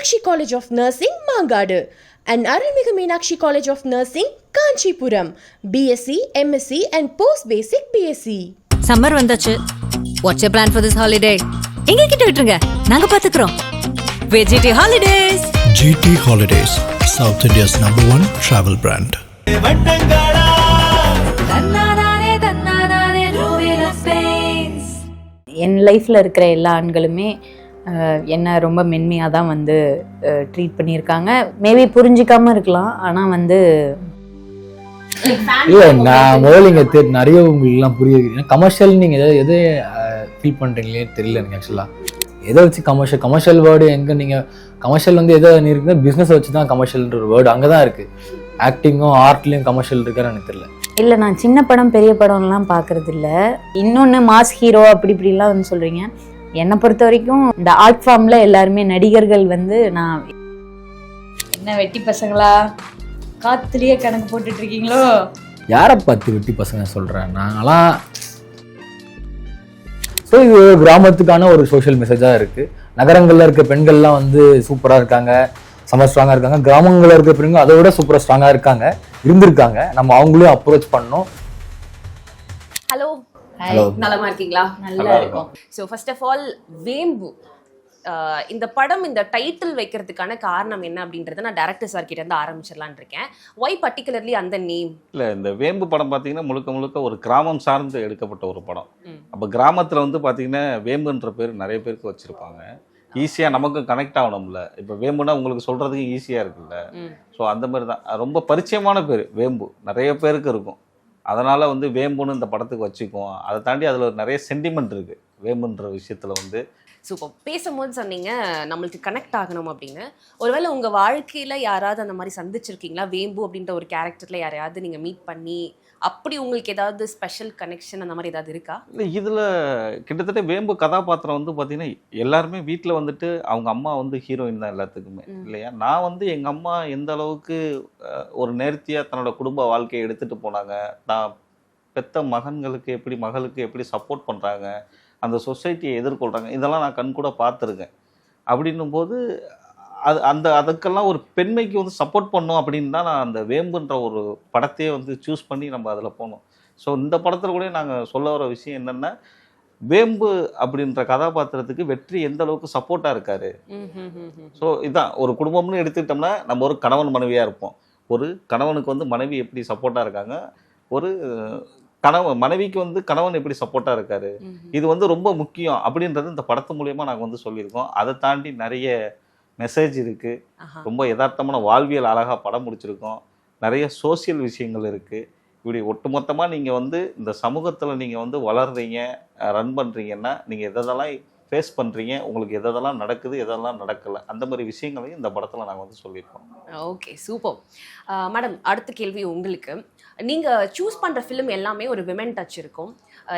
Meenakshi College of Nursing, Mangadu, and Arulmigu Meenakshi College of Nursing, Kanchipuram, BSc, MSc, and Post Basic BSc. Summer வந்தாச்சு what's you plan for this holiday எங்க கிட்ட விட்டுருங்க நாங்க பாத்துக்கிறோம் VGT holidays GT Holidays, South India's number one travel brand. என் லைஃப்பில் இருக்கிற எல்லா ஆண்களுமே என்னை ரொம்ப மென்மையாக தான் வந்து ட்ரீட் பண்ணியிருக்காங்க. மேபி புரிஞ்சிக்காம இருக்கலாம். ஆனால் வந்து இல்ல நான் முதல்ல இங்க நிறைய உங்களுக்கு எல்லாம் புரிய கமர்ஷியல் நீங்க எதை எதை ஃபீல் பண்றீங்களே தெரியல எனக்கு ஆக்சுவலா எதை வச்சு கமர்ஷியல் கமர்ஷியல் வேர்டு எங்க நீங்க கமர்ஷியல் வந்து எதை இருக்குன்னா பிசினஸ் வச்சு தான் கமர்ஷியல்ன்ற ஒரு வேர்டு அங்கதான் இருக்கு. ஆக்டிங்கும் ஆர்ட்லயும் கமர்ஷியல் இருக்கான்னு எனக்கு தெரியல. இல்லை நான் சின்ன படம் பெரிய படம்லாம் பார்க்கறது இல்ல. இன்னொன்று மாஸ் ஹீரோ அப்படி இப்படிலாம் வந்து சொல்கிறீங்க என்னை பொறுத்த வரைக்கும் இந்த ஆர்ட் ஃபார்மில் எல்லாருமே நடிகர்கள் வந்து நான் என்ன வெட்டி பசங்களா? காத்துலயே கணக்கு போட்டுட்டு இருக்கீங்களோ யாரை பார்த்து வெட்டி பசங்க சொல்றேன் நாங்களாம் ஸோ இது கிராமத்துக்கான ஒரு சோஷியல் மெசேஜாக இருக்கு. நகரங்கள்ல இருக்க பெண்கள்லாம் வந்து சூப்பரா இருக்காங்க செம ஸ்ட்ராங்கா இருக்காங்க. கிராமங்கள்ல இருக்க பெண்கள் அதை விட சூப்பரா ஸ்ட்ராங்கா இருக்காங்க இருந்திருக்காங்க. நம்ம அவங்களையும் அப்ரோச் பண்ணோம் ஹலோ நலமா இருக்கீங்களா? நல்லா இருக்கும். ஸோ ஃபர்ஸ்ட் ஆஃப் ஆல் வேம்பு. ஆஹ் இந்த படம் இந்த டைட்டில் வைக்கிறதுக்கான காரணம் என்ன அப்படின்றத நான் டேரக்டர் சார் கிட்ட இருந்து ஆரம்பிச்சிடலான் இருக்கேன். ஒய் பர்டிகுலர்லி அந்த நேம் இல்லை இந்த வேம்பு படம் பார்த்தீங்கன்னா முழுக்க முழுக்க ஒரு கிராமம் சார்ந்து எடுக்கப்பட்ட ஒரு படம். அப்போ கிராமத்தில் வந்து பார்த்தீங்கன்னா வேம்புன்ற பேர் நிறைய பேருக்கு வச்சுருப்பாங்க. ஈஸியாக நமக்கு கனெக்ட் ஆகணும்ல. இப்போ வேம்புனா உங்களுக்கு சொல்கிறதுக்கு ஈஸியாக இருக்குல்ல. ஸோ அந்த மாதிரி தான் ரொம்ப பரிச்சயமான பேர் வேம்பு. நிறைய பேருக்கு இருக்கும். அதனால் வந்து வேம்புன்னு இந்த படத்துக்கு வச்சுக்குவோம். அதை தாண்டி அதில் நிறைய சென்டிமெண்ட் இருக்குது வேம்புன்ற விஷயத்தில் வந்து சூப்பர் பேசும்போது சொன்னீங்க நம்மளுக்கு கனெக்ட் ஆகணும் அப்படின்னு. ஒருவேளை உங்க வாழ்க்கையில யாராவது அந்த மாதிரி சந்திச்சிருக்கீங்களா? வேம்பு அப்படின்ற ஒரு கேரக்டர்ல யாரையாவது நீங்க மீட் பண்ணி அப்படி உங்களுக்கு ஏதாவது ஸ்பெஷல் கனெக்ஷன் அந்த மாதிரி ஏதாவது இருக்கா? இல்லை இதில் கிட்டத்தட்ட வேம்பு கதாபாத்திரம் வந்து பார்த்தீங்கன்னா எல்லாருமே வீட்டில் வந்துட்டு அவங்க அம்மா வந்து ஹீரோயின் தான் எல்லாத்துக்குமே. இல்லையா? நான் வந்து எங்கள் அம்மா எந்த அளவுக்கு ஒரு நேர்த்தியாக தன்னோட குடும்ப வாழ்க்கையை எடுத்துகிட்டு போனாங்க நான் பெத்த மகன்களுக்கு எப்படி மகளுக்கு எப்படி சப்போர்ட் பண்ணுறாங்க அந்த சொசைட்டியை எதிர்கொள்கிறாங்க இதெல்லாம் நான் கண் கூட பார்த்துருக்கேன். அப்படின்னும் போது அது அந்த அதுக்கெல்லாம் ஒரு பெண்மைக்கு வந்து சப்போர்ட் பண்ணும் அப்படின்னு தான் நான் அந்த வேம்புன்ற ஒரு படத்தையே வந்து சூஸ் பண்ணி நம்ம அதில் போனோம். ஸோ இந்த படத்தில் கூட நாங்கள் சொல்ல வர விஷயம் என்னென்னா வேம்பு அப்படின்ற கதாபாத்திரத்துக்கு வெற்றி எந்த அளவுக்கு சப்போர்ட்டாக இருக்காரு. ஸோ இதான். ஒரு குடும்பம்னு எடுத்துக்கிட்டோம்னா நம்ம ஒரு கணவன் மனைவியாக இருப்போம். ஒரு கணவனுக்கு வந்து மனைவி எப்படி சப்போர்ட்டாக இருக்காங்க? ஒரு கணவன் மனைவிக்கு வந்து கணவன் எப்படி சப்போர்ட்டாக இருக்காரு. இது வந்து ரொம்ப முக்கியம் அப்படின்றது இந்த படத்து மூலியமாக நாங்கள் வந்து சொல்லியிருக்கோம். அதை தாண்டி நிறைய மெசேஜ் இருக்குது. ரொம்ப யதார்த்தமான வாழ்வியல் அழகாக படம் முடிச்சிருக்கோம். நிறைய சோஷியல் விஷயங்கள் இருக்குது இப்படி ஒட்டுமொத்தமாக நீங்கள் வந்து இந்த சமூகத்தில் நீங்கள் வந்து வளர்றீங்க ரன் பண்ணுறீங்கன்னா நீங்கள் எதெல்லாம் ஃபேஸ் பண்ணுறீங்க உங்களுக்கு எதெல்லாம் நடக்குது எதெல்லாம் நடக்கலை அந்த மாதிரி விஷயங்களையும் இந்த படத்தில் நாங்கள் வந்து சொல்லியிருக்கோம். ஓகே சூப்பர் மேடம் அடுத்த கேள்வி உங்களுக்கு. நீங்கள் சூஸ் பண்ணுற ஃபிலிம் எல்லாமே ஒரு விமன் டச் இருக்கும்.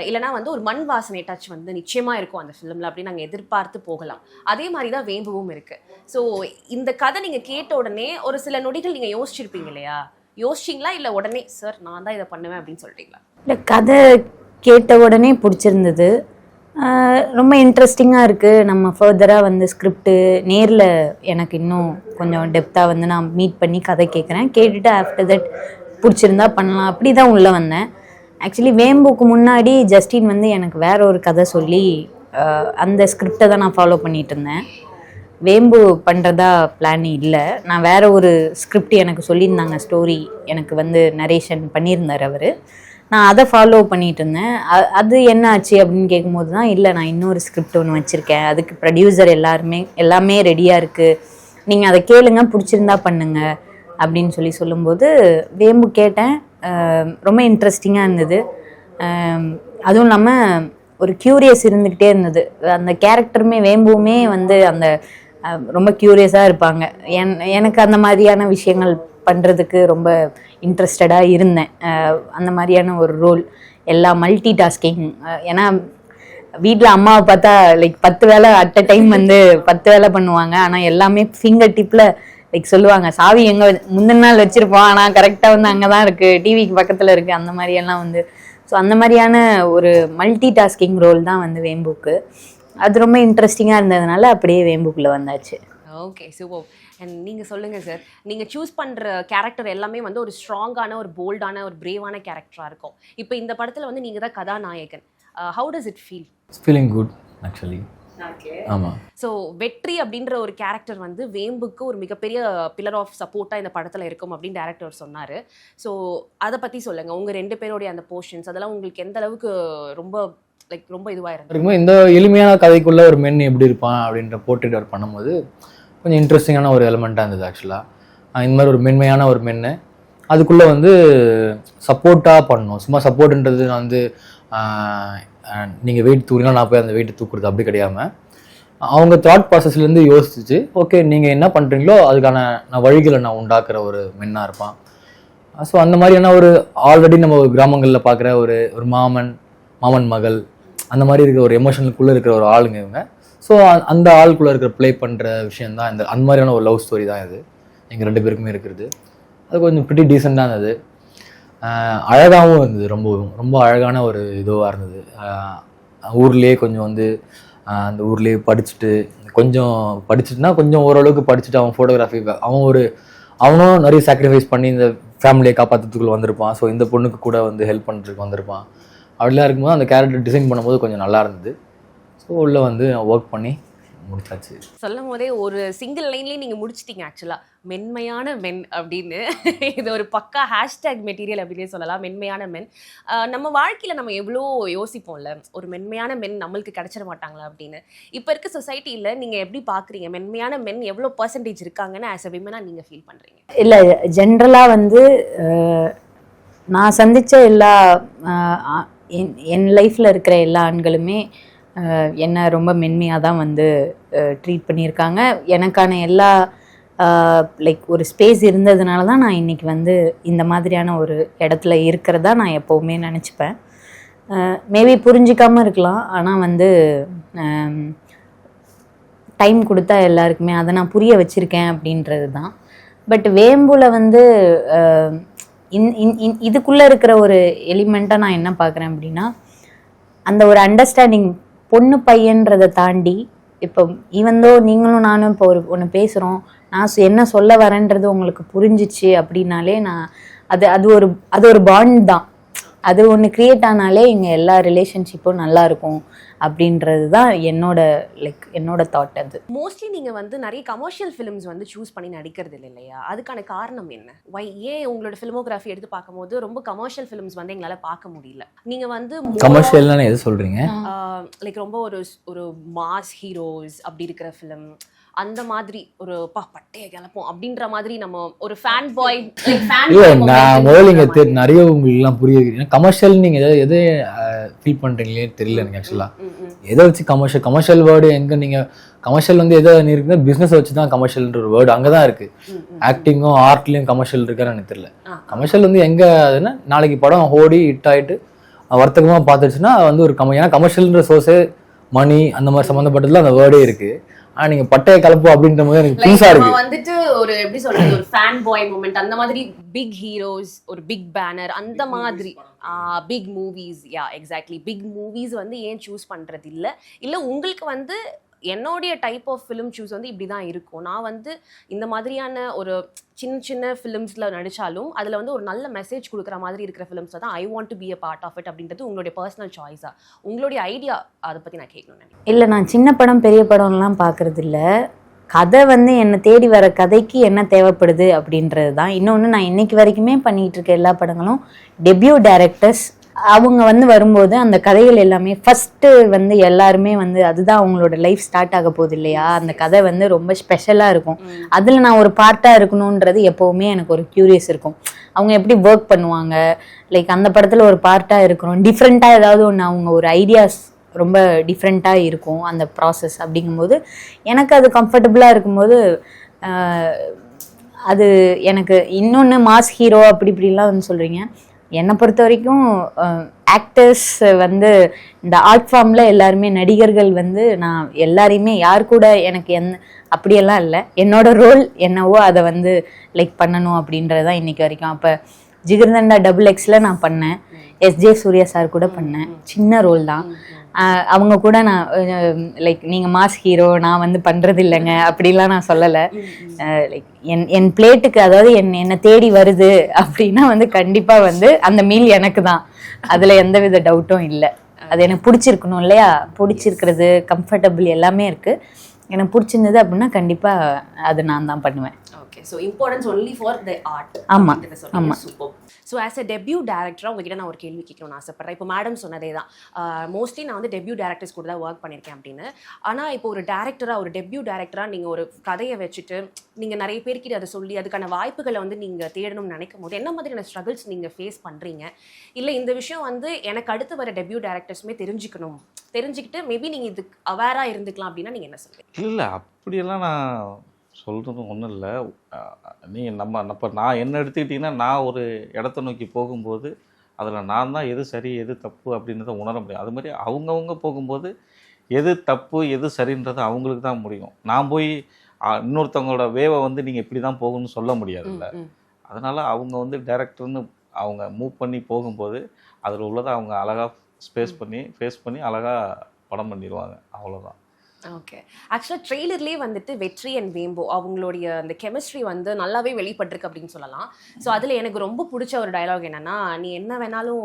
இல்லைனா வந்து ஒரு மண் வாசனை டச் வந்து நிச்சயமாக இருக்கும் அந்த ஃபிலிமில் அப்படின்னு நாங்கள் எதிர்பார்த்து போகலாம். அதே மாதிரி தான் வேம்புவும் இருக்குது ஸோ இந்த கதை நீங்கள் கேட்ட உடனே ஒரு சில நொடிகள் நீங்கள் யோசிச்சிருப்பீங்க இல்லையா? யோசிச்சிங்களா? இல்லை உடனே சார் நான் தான் இதை பண்ணுவேன் அப்படின்னு சொல்லிட்டீங்களா இல்லை கதை கேட்ட உடனே பிடிச்சிருந்தது. ரொம்ப இன்ட்ரெஸ்டிங்காக இருக்குது நம்ம ஃபர்தராக வந்து ஸ்கிரிப்டு நேரில் எனக்கு இன்னும் கொஞ்சம் டெப்த்தாக வந்து நான் மீட் பண்ணி கதை கேட்குறேன் கேட்டுட்டு ஆஃப்டர் தட் பிடிச்சிருந்தா பண்ணலாம். அப்படி தான் உள்ளே வந்தேன். ஆக்சுவலி வேம்புக்கு முன்னாடி ஜஸ்டின் வந்து எனக்கு வேற ஒரு கதை சொல்லி அந்த ஸ்கிரிப்டை தான் நான் ஃபாலோ பண்ணிட்டு இருந்தேன். வேம்பு பண்ணுறதா பிளான் இல்லை. நான் வேற ஒரு ஸ்கிரிப்ட் எனக்கு சொல்லியிருந்தாங்க. ஸ்டோரி எனக்கு வந்து நரேஷன் பண்ணியிருந்தார் அவர். நான் அதை ஃபாலோ பண்ணிட்டு இருந்தேன். அது என்ன ஆச்சு அப்படின்னு கேட்கும்போது தான் இல்லை நான் இன்னொரு ஸ்கிரிப்ட் ஒன்று வச்சுருக்கேன். அதுக்கு ப்ரொடியூசர் எல்லாருமே எல்லாமே ரெடியாக இருக்குது நீங்கள் அதை கேளுங்க பிடிச்சிருந்தா பண்ணுங்கள் அப்படின்னு சொல்லி சொல்லும்போது வேம்பு கேட்டேன். ரொம்ப இன்ட்ரெஸ்டிங்காக இருந்தது. அதுவும் இல்லாமல் ஒரு க்யூரியஸ் இருந்துக்கிட்டே இருந்தது. அந்த கேரக்டருமே வேம்புவுமே வந்து அந்த ரொம்ப க்யூரியஸாக இருப்பாங்க. என் எனக்கு அந்த மாதிரியான விஷயங்கள் பண்ணுறதுக்கு ரொம்ப இன்ட்ரெஸ்டடாக இருந்தேன். அந்த மாதிரியான ஒரு ரோல் எல்லா மல்டி டாஸ்கிங் ஏன்னா வீட்டில் அம்மாவை பார்த்தா லைக் பத்து வேலை அட் அ டைம் வந்து பத்து வேலை பண்ணுவாங்க. ஆனால் எல்லாமே ஃபிங்கர் டிப்பில் லைக் சொல்லுவாங்க சாவி எங்கே முந்தின நாள் வச்சுருப்போம் ஆனால் கரெக்டாக வந்து அங்கே தான் இருக்குது டிவிக்கு பக்கத்தில் இருக்குது அந்த மாதிரியெல்லாம் வந்து. ஸோ அந்த மாதிரியான ஒரு மல்டி டாஸ்கிங் ரோல் தான் வந்து வேம்புக்கு. அது ரொம்ப இன்ட்ரெஸ்டிங்காக இருந்ததுனால அப்படியே வேம்புக்குள்ளே வந்தாச்சு. ஓகே சூப்பர் அண்ட் நீங்கள் சொல்லுங்கள் சார் நீங்கள் சூஸ் பண்ணுற கேரக்டர் எல்லாமே வந்து ஒரு ஸ்ட்ராங்கான ஒரு போல்டான ஒரு பிரேவான கேரக்டராக இருக்கும். இப்போ இந்த படத்தில் வந்து நீங்கள் தான் கதாநாயகன். How does it feel feeling good actually ஆமாம் ஸோ வெற்றி அப்படின்ற ஒரு கேரக்டர் வந்து வேம்புக்கு ஒரு மிகப்பெரிய பில்லர் ஆஃப் சப்போர்ட்டாக இந்த படத்தில் இருக்கும் அப்படின்னு டேரக்டர் சொன்னார். ஸோ அதை பற்றி சொல்லுங்கள் உங்கள் ரெண்டு பேருடைய அந்த போர்ஷன்ஸ் அதெல்லாம் உங்களுக்கு எந்த அளவுக்கு ரொம்ப லைக் ரொம்ப இதுவாக இருந்தது? இந்த எளிமையான கதைக்குள்ள ஒரு மென் எப்படி இருப்பான் அப்படின்ற போர்ட்ரேட் அவர் பண்ணும்போது கொஞ்சம் இன்ட்ரெஸ்டிங்கான ஒரு எலமெண்ட்டாக இருந்தது ஆக்சுவலாக இந்த மாதிரி ஒரு மென்மையான ஒரு மென்னு. அதுக்குள்ளே வந்து சப்போர்ட்டாக பண்ணணும். சும்மா சப்போர்ட்ன்றது நான் வந்து நீங்கள் வெயிட் தூக்கினா நான் போய் அந்த வெயிட் தூக்குறது அப்படி கிடையாம அவங்க தாட் ப்ராசஸ்லேருந்து யோசிச்சு ஓகே நீங்கள் என்ன பண்ணுறீங்களோ அதுக்கான நான் வழிகளை நான் உண்டாக்குற ஒரு மென்னாக இருப்பான். ஸோ அந்த மாதிரியான ஒரு ஆல்ரெடி நம்ம கிராமங்களில் பார்க்குற ஒரு ஒரு மாமன் மாமன் மகள் அந்த மாதிரி இருக்கிற ஒரு எமோஷனலுக்குள்ளே இருக்கிற ஒரு ஆளுங்க இவங்க. ஸோ அந்த ஆளுக்குள்ளே இருக்கிற ப்ளே பண்ணுற விஷயம் தான் இந்த அந்த மாதிரியான ஒரு லவ் ஸ்டோரி தான் இது. எங்கள் ரெண்டு பேருக்குமே இருக்கிறது. அது கொஞ்சம் ப்ரிட்டி டீசெண்டாக இருந்தது அழகாகவும் இருந்தது. ரொம்பவும் ரொம்ப அழகான ஒரு இதுவாக இருந்தது. ஊர்லேயே கொஞ்சம் வந்து அந்த ஊர்லேயே படிச்சுட்டு கொஞ்சம் படிச்சுட்டுனா கொஞ்சம் ஓரளவுக்கு படிச்சுட்டு அவன் ஃபோட்டோகிராஃபி அவன் ஒரு அவனும் நிறைய சாக்ரிஃபைஸ் பண்ணி இந்த ஃபேமிலியை காப்பாற்றுறதுக்குள்ள வந்திருப்பான். ஸோ இந்த பொண்ணுக்கு கூட வந்து ஹெல்ப் பண்ணுறதுக்கு வந்திருப்பான். அப்படிலாம் இருக்கும்போது அந்த கேரக்டர் டிசைன் பண்ணும்போது கொஞ்சம் நல்லா இருந்தது. ஸோ உள்ளே வந்து ஒர்க் பண்ணி முடிச்சாச்சு. சொல்லும் போதே ஒரு சிங்கிள் லைன்லேயே நீங்கள் முடிச்சிட்டீங்க ஆக்சுவலாக மென்மையான மென் அப்படின்னு. இது ஒரு பக்கா ஹேஷ்டேக் மெட்டீரியல் அப்படின்னே சொல்லலாம். மென்மையான மென். நம்ம வாழ்க்கையில் நம்ம எவ்வளோ யோசிப்போம்ல? ஒரு மென்மையான மென் நம்மளுக்கு கிடைச்சிட மாட்டாங்களா அப்படின்னு. இப்போ இருக்க சொசைட்டியில் நீங்கள் எப்படி பார்க்குறீங்க மென்மையான மென் எவ்வளோ பர்சன்டேஜ் இருக்காங்கன்னு ஆஸ் அ விமனாக நீங்கள் ஃபீல் பண்ணுறீங்க இல்லை ஜென்ரலாக வந்து நான் சந்தித்த எல்லா என் என் லைஃப்பில் இருக்கிற எல்லா ஆண்களுமே என்னை ரொம்ப மென்மையாக தான் வந்து ட்ரீட் பண்ணியிருக்காங்க. எனக்கான எல்லா லைக் ஒரு ஸ்பேஸ் இருந்ததுனால தான் நான் இன்னைக்கு வந்து இந்த மாதிரியான ஒரு இடத்துல இருக்கிறதா நான் எப்போவுமே நினச்சிப்பேன். மேபி புரிஞ்சிக்காமல் இருக்கலாம். ஆனால் வந்து டைம் கொடுத்தா எல்லாருக்குமே அதை நான் புரிய வச்சுருக்கேன் அப்படின்றது தான். பட் வேம்புல வந்து இன்- இன்- இன்- இதுக்குள்ளே இருக்கிற ஒரு எலிமெண்ட்டாக நான் என்ன பார்க்குறேன் அப்படின்னா அந்த ஒரு அண்டர்ஸ்டாண்டிங் பொண்ணு பையன்றதை தாண்டி இப்போ ஈவந்தோ நீங்களும் நானும் இப்போ ஒரு ஒன்று பேசுகிறோம் நான் சொ- என்ன சொல்ல வரேன்றது உங்களுக்கு புரிஞ்சிச்சு அப்படின்னாலே நான் அது அது ஒரு அது ஒரு பாண்ட் தான். அது ஒன்று க்ரியேட் ஆனாலே இங்கே எல்லா ரிலேஷன்ஷிப்பும் நல்லா இருக்கும் அப்படின்றது தான் என்னோட லைக் என்னோட தாட் அது. மோஸ்ட்லி நீங்கள் வந்து நிறைய கமர்ஷியல் ஃபிலிம்ஸ் வந்து சூஸ் பண்ணி நடிக்கிறது இல்லை இல்லையா? அதுக்கான காரணம் என்ன? வை ஏன் உங்களோட ஃபிலிமோகிராஃபி எடுத்து பார்க்கும்போது ரொம்ப கமர்ஷியல் ஃபிலிம்ஸ் வந்து எங்களால் பார்க்க முடியல? நீங்கள் வந்து கமர்ஷியல்னு எது சொல்கிறீங்க லைக் ரொம்ப ஒரு ஒரு மாஸ் ஹீரோஸ் அப்படி இருக்கிற ஃபிலிம் அந்த மாதிரி ஒரு பா பட்டைய கிளப்போம் அப்படின்ற மாதிரி நம்ம ஒரு ஃபேன் பாய் நான் முதல்ல இங்கே தெரி நிறைய உங்களுக்குலாம் புரிய வைக்கிறேன் கமர்ஷியல் நீங்கள் எதை எதை ஃபீல் பண்ணுறீங்களே தெரியல எனக்கு ஆக்சுவலாக எதை வச்சு கமர்ஷியல் கமர்ஷியல் வேர்டு எங்கே நீங்கள் கமர்ஷியல் வந்து எதை இருக்குன்னா பிஸ்னஸ் வச்சு தான் கமர்ஷியல்ன்ற ஒரு வேர்டு அங்கே தான் இருக்குது ஆக்டிங்கும் ஆர்ட்லேயும் கமர்ஷியல் இருக்கான்னு எனக்கு தெரியல. கமர்ஷியல் வந்து எங்கே அதுன்னா நாளைக்கு படம் ஓடி ஹிட் ஆகிட்டு வர்த்தகமாக பார்த்துச்சுன்னா அது வந்து ஒரு கம ஏன்னா கமர்ஷியல்ன்ற சோர்ஸே மணி அந்த மாதிரி சம்மந்தப்பட்டதுல அந்த வேர்டே இருக்குது ஆனால் நீங்கள் பட்டைய கலப்பு அப்படின்ற போது எனக்கு புதுசாக நம்ம இருக்குது வந்துட்டு ஒரு எப்படி சொல்றது ஒரு ஃபேன் பாய் மூமெண்ட் அந்த மாதிரி பிக் ஹீரோஸ் ஒரு பிக் பேனர் அந்த மாதிரி. Big movies ya exactly big movies வந்து ஏன் சூஸ் பண்றது இல்ல இல்ல உங்களுக்கு வந்து என்னுடைய டைப் ஆஃப் ஃபிலிம் சூஸ் வந்து இப்படி தான் இருக்கும். நான் வந்து இந்த மாதிரியான ஒரு சின்ன சின்ன ஃபிலிம்ஸில் நடித்தாலும் அதில் வந்து ஒரு நல்ல மெசேஜ் கொடுக்குற மாதிரி இருக்கிற ஃபிலிம்ஸில் தான் I want to be a part of it அப்படின்றது உங்களுடைய பர்சனல் சாய்ஸாக உங்களுடைய ஐடியா அதை பற்றி நான் கேட்கணும்னு இல்லை நான் சின்ன படம் பெரிய படம்லாம் பார்க்கறது இல்லை கதை வந்து என்னை தேடி வர கதைக்கு என்ன தேவைப்படுது அப்படின்றது தான் இன்னொன்று நான் இன்னைக்கு வரைக்குமே பண்ணிகிட்டு இருக்க எல்லா படங்களும் டெபியூ டேரக்டர்ஸ் அவங்க வந்து வரும்போது அந்த கதைகள் எல்லாமே ஃபஸ்ட்டு வந்து எல்லாருமே வந்து அதுதான் அவங்களோட லைஃப் ஸ்டார்ட் ஆக போகுது இல்லையா? அந்த கதை வந்து ரொம்ப ஸ்பெஷலாக இருக்கும். அதில் நான் ஒரு பார்ட்டாக இருக்கணுன்றது எப்போவுமே எனக்கு ஒரு க்யூரியஸ் இருக்கும். அவங்க எப்படி ஒர்க் பண்ணுவாங்க? லைக் அந்த படத்தில் ஒரு பார்ட்டாக இருக்கிறோம் டிஃப்ரெண்ட்டாக ஏதாவது ஒன்று அவங்க ஒரு ஐடியாஸ் ரொம்ப டிஃப்ரெண்ட்டாக இருக்கும் அந்த ப்ராசஸ் அப்படிங்கும்போது. எனக்கு அது கம்ஃபர்டபுளாக இருக்கும்போது அது எனக்கு இன்னொன்று மாஸ் ஹீரோ அப்படி இப்படிலாம் வந்து சொல்கிறீங்க என்னை பொறுத்த வரைக்கும் ஆக்டர்ஸ் வந்து இந்த ஆர்ட் ஃபார்மில் எல்லாருமே நடிகர்கள் வந்து நான் எல்லாரையுமே யார் கூட எனக்கு எந்த அப்படியெல்லாம் இல்லை. என்னோட ரோல் என்னவோ அதை வந்து லைக் பண்ணணும் அப்படின்றது தான் இன்றைக்கி வரைக்கும். அப்போ ஜிகிர்தண்டா டபுள் எக்ஸில் நான் பண்ணேன். எஸ்ஜே சூர்யா சார் கூட பண்ணேன். சின்ன ரோல் தான். அவங்க கூட நான் லைக் நீங்க மாஸ் ஹீரோ நான் வந்து பண்றது இல்லைங்க அப்படிலாம் நான் சொல்லலை. லைக் என் என் பிளேட்டுக்கு அதாவது என் என்னை தேடி வருது அப்படின்னா வந்து கண்டிப்பா வந்து அந்த மீல் எனக்கு தான். அதுல எந்தவித டவுட்டும் இல்லை. அது எனக்கு பிடிச்சிருக்கணும் இல்லையா? பிடிச்சிருக்கிறது கம்ஃபர்டபுள் எல்லாமே இருக்கு. எனக்கு பிடிச்சிருந்தது அப்படின்னா கண்டிப்பா அது நான் தான் பண்ணுவேன். Okay so importance only for the art ஆமா, ஆமா. Super so as a debut டேரக்டராக உங்ககிட்ட நான் ஒரு கேள்வி கேட்கணும்னு ஆசைப்பட்றேன். இப்போ மேடம் சொன்னதே தான். மோஸ்ட்லி நான் வந்து டெபியூ டேரக்டர்ஸ் கூட தான் ஒர்க் பண்ணியிருக்கேன் அப்படின்னு. ஆனால் இப்போ ஒரு டேரக்டராக ஒரு டெபியூ டேரக்டராக நீங்கள் ஒரு கதையை வச்சுட்டு நீங்கள் நிறைய பேர்கிட்ட அதை சொல்லி அதுக்கான வாய்ப்புகளை வந்து நீங்கள் தேடணும்னு நினைக்கும் போது என்ன மாதிரியான ஸ்ட்ரகிள்ஸ் நீங்கள் ஃபேஸ் பண்ணுறீங்க இல்லை இந்த விஷயம் வந்து எனக்கு அடுத்து வர டெபியூ டேரக்டர்ஸுமே தெரிஞ்சுக்கணும். தெரிஞ்சுக்கிட்டு மேபி நீங்கள் இதுக்கு அவேராக இருந்துக்கலாம் அப்படின்னா நீங்கள் என்ன சொல்றீங்க இல்லை அப்படியெல்லாம் நான் சொல்கிறது ஒன்றும் இல்லை. நீங்கள் நம்ம இப்போ நான் என்ன எடுத்துக்கிட்டிங்கன்னா நான் ஒரு இடத்த நோக்கி போகும்போது அதில் நான் தான் எது சரி எது தப்பு அப்படின்றத உணர முடியும். அது மாதிரி அவங்கவுங்க போகும்போது எது தப்பு எது சரின்றது அவங்களுக்கு தான் முடியும். நான் போய் இன்னொருத்தவங்களோட வேவை வந்து நீங்கள் இப்படி தான் போகணும்னு சொல்ல முடியாதுல்ல. அதனால் அவங்க வந்து டேரக்டர்னு அவங்க மூவ் பண்ணி போகும்போது அதில் உள்ளதை அவங்க அழகாக ஸ்பேஸ் பண்ணி ஃபேஸ் பண்ணி அழகாக படம் பண்ணிடுவாங்க அவ்வளோதான் ஓகே ஆக்சுவலாக ட்ரெய்லர்லேயே வந்துட்டு வெற்றி அண்ட் வேம்போ அவங்களுடைய அந்த கெமிஸ்ட்ரி வந்து நல்லாவே வெளிப்பட்டிருக்கு அப்படின்னு சொல்லலாம். ஸோ அதில் எனக்கு ரொம்ப பிடிச்ச ஒரு டயலாக் என்னன்னா நீ என்ன வேணாலும்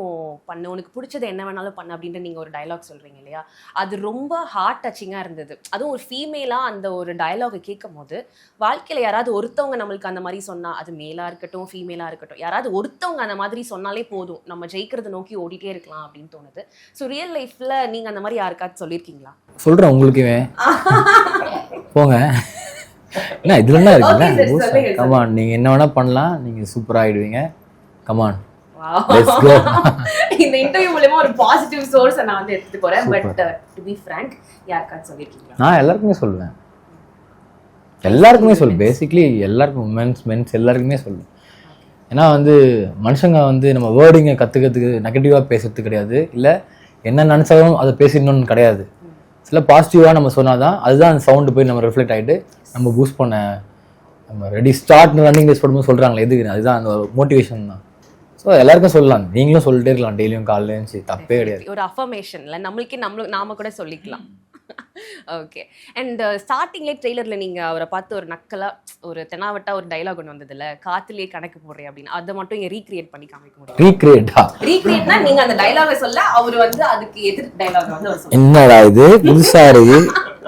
பண்ணு உனக்கு பிடிச்சது என்ன வேணாலும் பண்ணு அப்படின்ட்டு நீங்கள் ஒரு டயலாக் சொல்கிறீங்க இல்லையா? அது ரொம்ப ஹார்ட் டச்சிங்காக இருந்தது. அதுவும் ஒரு ஃபீமேலாக அந்த ஒரு டைலாகை கேட்கும் போது வாழ்க்கையில் யாராவது ஒருத்தவங்க நம்மளுக்கு அந்த மாதிரி சொன்னால் அது மேலாக இருக்கட்டும் ஃபீமேலாக இருக்கட்டும் யாராவது ஒருத்தவங்க அந்த மாதிரி சொன்னாலே போதும். நம்ம ஜெயிக்கிறத நோக்கி ஓடிட்டே இருக்கலாம் அப்படின்னு தோணுது. ஸோ ரியல் லைஃப்பில் நீங்கள் அந்த மாதிரி யாருக்காவது சொல்லியிருக்கீங்களா? சொல்கிறேன் உங்களுக்குமே போங்க. என்ன இதுல என்ன இருக்குல்ல? கமான் நீங்கள் என்ன வேணால் பண்ணலாம். நீங்கள் சூப்பராக ஆகிடுவீங்க கமான். இந்த இன்டர்வியூ மூலமா ஒரு பாசிட்டிவ் சோர்ஸ் நான் வந்து எடுத்துட்டு போறேன். Super. But to be frank யாருக்காவது சொல்லிருக்கீங்களா? நான் எல்லாருக்குமே சொல்லுவேன். எல்லாருக்குமே சொல்லு. பேசிக்லி எல்லாருக்கும் உமன்ஸ் மென்ஸ் எல்லாருக்குமே சொல்லுவேன் ஏன்னா வந்து மனுஷங்க வந்து நம்ம வேர்டிங்கை கற்றுக்கிறதுக்கு நெகட்டிவாக பேசுறது கிடையாது. இல்லை என்ன நினச்சாலும் அதை பேசிடணும்னு கிடையாது. சில பாசிட்டிவாக நம்ம சொன்னால் தான் அதுதான் அந்த சவுண்டு போய் நம்ம ரிஃப்ளெக்ட் ஆகிட்டு நம்ம பூஸ்ட் பண்ண நம்ம ரெடி ஸ்டார்ட் ரன்னிங் ரேஸ் போடும்போது சொல்கிறாங்களே எதுக்கு அதுதான் அந்த மோட்டிவேஷன் தான். ஸோ எல்லாருக்கும் சொல்லலாம். நீங்களும் சொல்லிட்டே இருக்கலாம். டெய்லியும் காலையில தப்பே கிடையாது. ஒரு அஃபர்மேஷன்ல நம்மளுக்கே நம்மளு நாம கூட சொல்லிக்கலாம். ஓகே அண்ட் ஸ்டார்டிங்லேயே ட்ரெய்லர்ல நீங்க அவரை பார்த்து ஒரு நக்கலா ஒரு தெனாவட்டா ஒரு டைலாக் ஒன்று வந்ததுல காத்துலயே கணக்கு போடுறேன் அப்படின்னு அதை மட்டும் இங்க ரீக்ரியேட் பண்ணி காமிக்க முடியும்? ரீக்ரியேட்டா ரீக்ரியேட்னா நீங்க அந்த டைலாக சொல்ல அவர் வந்து அதுக்கு எதிர் டைலாக் வந்து அவர் என்னடா இது? புதுசா இருக்கு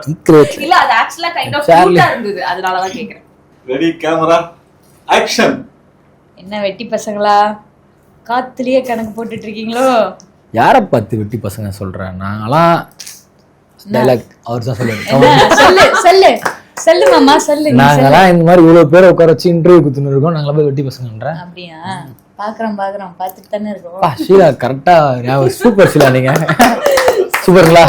ரீக்ரியேட் இல்ல அது ஆக்சுவலா கைண்ட் ஆஃப். கியூட்டா இருந்தது. அதனால தான் கேக்குறேன். ரெடி கேமரா ஆக்ஷன் என்ன வெட்டி பசங்களா? காத்துலயே கணக்கு போட்டுட்டு இருக்கீங்களோ? யாரை பார்த்து வெட்டி பசங்க சொல்றேன் நாங்களாம் டைலாக் அவர் தான் சொல்லுவாரு. சொல்லு சொல்லு. சொல்லு மாமா சொல்லு. நாங்களாம் இந்த மாதிரி இவ்வளவு பேரை உட்கார வச்சு இன்டர்வியூ குத்துன்னு இருக்கோம். நாங்களா போய் வெட்டி பசங்கன்றேன் அப்படியா? பாக்குறோம் பாக்குறோம். பார்த்துட்டு தானே இருக்கோம். பா ஷீலா கரெக்டா சூப்பர் ஷீலா நீங்க. சூப்பர்ங்களா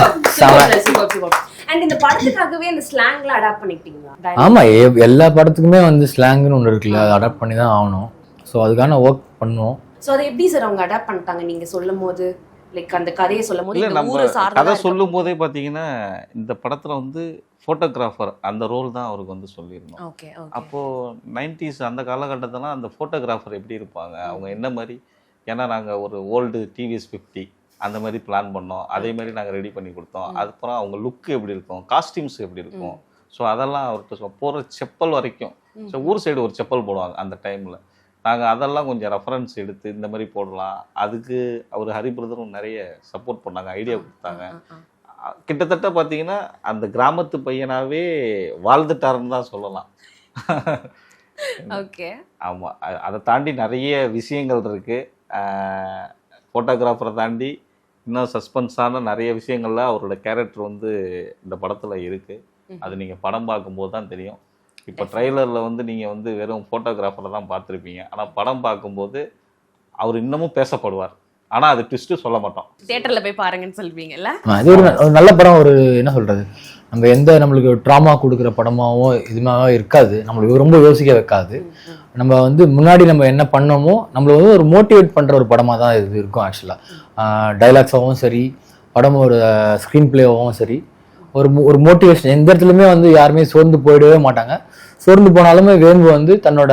அண்ட் இந்த படத்துக்காகவே அந்த ஸ்லாங்ல அடாப்ட் பண்ணிக்கிட்டீங்களா? ஆமா எல்லா படத்துக்குமே வந்து ஸ்லாங்னு ஒன்று இருக்குல்ல அதை அடாப்ட் பண்ணி தான் ஆகணும். ஸோ அதுக்கான ஒர்க் பண்ணுவோம். சோ அதை எப்படி சார் அவங்க அடாப்ட் பண்ணிட்டாங்க? நீங்க சொல்லும் போது லைக் அந்த கதையை சொல்லும் போது நம்ம கதை சொல்லும் போதே பார்த்தீங்கன்னா இந்த படத்தில் வந்து ஃபோட்டோகிராஃபர் அந்த ரோல் தான் அவருக்கு வந்து சொல்லியிருந்தோம். ஓகே அப்போது நைன்டிஸ் அந்த காலகட்டத்தில் அந்த ஃபோட்டோகிராஃபர் எப்படி இருப்பாங்க? அவங்க என்ன மாதிரி ஏன்னா நாங்கள் ஒரு ஓல்டு டிவிஎஸ் ஃபிஃப்டி அந்த மாதிரி பிளான் பண்ணோம். அதே மாதிரி நாங்கள் ரெடி பண்ணி கொடுத்தோம். அதுக்கப்புறம் அவங்க லுக் எப்படி இருக்கும்? காஸ்டியூம்ஸ் எப்படி இருக்கும்? ஸோ அதெல்லாம் அவர்கிட்ட போகிற செப்பல் வரைக்கும். ஸோ ஊர் சைடு ஒரு செப்பல் போடுவாங்க அந்த டைமில் நாங்கள் அதெல்லாம் கொஞ்சம் ரெஃபரன்ஸ் எடுத்து இந்த மாதிரி போடலாம். அதுக்கு அவர் ஹரி பிரதரும் நிறைய சப்போர்ட் பண்ணாங்க ஐடியா கொடுத்தாங்க. கிட்டத்தட்ட பார்த்தீங்கன்னா அந்த கிராமத்து பையனாவே வாழ்ந்துட்டாருன்னு தான் சொல்லலாம். ஓகே. ஆமாம் அதை தாண்டி நிறைய விஷயங்கள் இருக்குது ஃபோட்டோகிராஃபரை தாண்டி இன்னும் சஸ்பென்ஸான நிறைய விஷயங்கள்ல அவரோட கேரக்டர் வந்து இந்த படத்தில் இருக்குது அது நீங்கள் படம் பார்க்கும்போது தான் தெரியும். இப்போ ட்ரைலரில் வந்து நீங்கள் வந்து வெறும் ஃபோட்டோகிராஃபரை தான் பார்த்துருப்பீங்க. ஆனால் படம் பார்க்கும்போது அவர் இன்னமும் பேசப்படுவார். ஆனால் அது ட்விஸ்ட்டு சொல்ல மாட்டோம். தியேட்டர்ல போய் பாருங்கன்னு சொல்வீங்கல்ல இது ஒரு நல்ல படம் ஒரு என்ன சொல்றது? நம்ம எந்த நம்மளுக்கு ட்ராமா கொடுக்குற படமாவோ இதுமாவோ இருக்காது. நம்மளுக்கு ரொம்ப யோசிக்க வைக்காது. நம்ம வந்து முன்னாடி நம்ம என்ன பண்ணோமோ நம்மள வந்து ஒரு மோட்டிவேட் பண்ற ஒரு படமா தான் இது இருக்கும் ஆக்சுவலாக டைலாக்ஸாகவும் சரி படம் ஒரு ஸ்க்ரீன் பிளேவாகவும் சரி. ஒரு ஒரு மோட்டிவேஷன் எந்த இடத்துலையுமே வந்து யாருமே சோர்ந்து போயிடவே மாட்டாங்க. சோர்ந்து போனாலுமே வேம்பு வந்து தன்னோட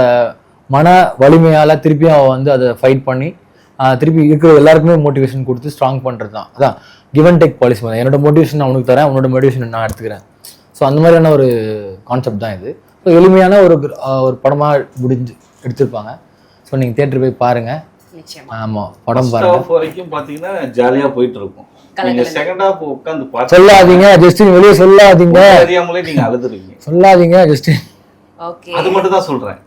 மன வலிமையால திருப்பியும் அவ வந்து அதை ஃபைட் பண்ணி திருப்பி இருக்கிற எல்லாருக்குமே மோட்டிவேஷன் கொடுத்து ஸ்ட்ராங் பண்ணுறது தான் அதான் கிவ் அண்ட் டேக் பாலிசி மாதிரி என்னோட மோட்டிவேஷன் நான் உனக்கு தரேன் உன்னோட மோட்டிவேஷன் நான் எடுத்துக்கிறேன். ஸோ அந்த மாதிரியான ஒரு கான்செப்ட் தான் இது. ஸோ எளிமையான ஒரு ஒரு படமாக முடிஞ்சு எடுத்திருப்பாங்க. ஸோ நீங்கள் தேட்டர் போய் பாருங்கள் நிச்சயமா. ஆமாம் படம் ஃபர்ஸ்ட் பாருங்கள் ஹாஃப் வரைக்கும் பாத்தீங்கன்னா ஜாலியா போயிட்டு இருக்கும். சொல்லாதீங்க ஜஸ்டின் வெளியே சொல்லாதீங்க. சொல்லாதீங்க ஜஸ்டின் அது மட்டும் தான் சொல்றேன்.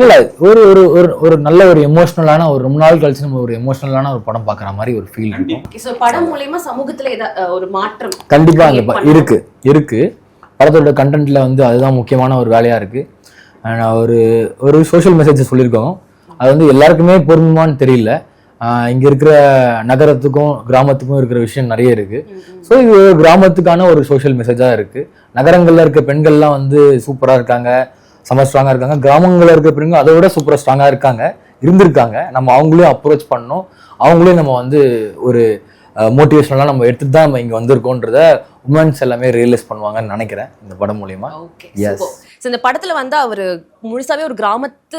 இல்ல ஒரு ஒரு ஒரு ஒரு நல்ல ஒரு எமோஷனலான ஒரு ரொம்ப நாள் கழிச்சு நம்ம ஒரு எமோஷனலான ஒரு படம் பார்க்குற மாதிரி ஒரு ஃபீல் இருக்கும். படம் மூலயமா சமூகத்துல ஒரு மாற்றம் கண்டிப்பா அந்த. இருக்கு இருக்கு. படத்தோட கண்டென்ட்ல வந்து அதுதான் முக்கியமான ஒரு வேலையா இருக்கு. ஒரு ஒரு சோஷியல் மெசேஜ் சொல்லியிருக்கோம். அது வந்து எல்லாருக்குமே பொருந்துமான்னு தெரியல. இங்க இருக்கிற நகரத்துக்கும் கிராமத்துக்கும் இருக்கிற விஷயம் நிறைய இருக்கு. ஸோ இது கிராமத்துக்கான ஒரு சோஷியல் மெசேஜா இருக்கு. நகரங்கள்ல இருக்க பெண்கள்லாம் வந்து சூப்பரா இருக்காங்க செம ஸ்ட்ராங்கா இருக்காங்க. கிராமங்கள்ல இருக்க பெண்கள் அதை விட சூப்பரா ஸ்ட்ராங்கா இருக்காங்க இருந்திருக்காங்க. நம்ம அவங்களையும் அப்ரோச் பண்ணோம் அவங்களையும் நம்ம வந்து ஒரு மோட்டிவேஷனலாக நம்ம எடுத்துட்டு தான் நம்ம இங்கே வந்திருக்கோன்றத உமன்ஸ் எல்லாமே ரியலைஸ் பண்ணுவாங்கன்னு நினைக்கிறேன் இந்த படம் மூலியமா. Okay Yes. ஸோ இந்த படத்துல வந்து அவர் முழுசாவே ஒரு கிராமத்து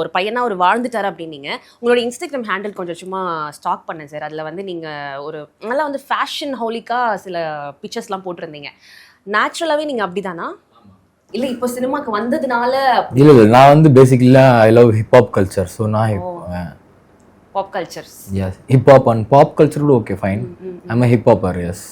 ஒரு பையனா அவர் வாழ்ந்துட்டாரு அப்படின்னீங்க. உங்களோட இன்ஸ்டாகிராம் ஹேண்டில் கொஞ்சம் சும்மா ஸ்டாக் பண்ணேன் சார் அதுல வந்து நீங்க ஒரு நல்லா வந்து ஃபேஷன் ஹோலிக்கா சில பிக்சர்ஸ்லாம் போட்டிருந்தீங்க. நேச்சுரலாவே நீங்க அப்படிதானா? இல்ல இப்போ சினிமாக்கு வந்ததுனால இல்லை இல்லை. நான் வந்து basically I love hip hop culture so நான் pop cultures yes hip hop and pop culture okay fine I'm hip hopper yes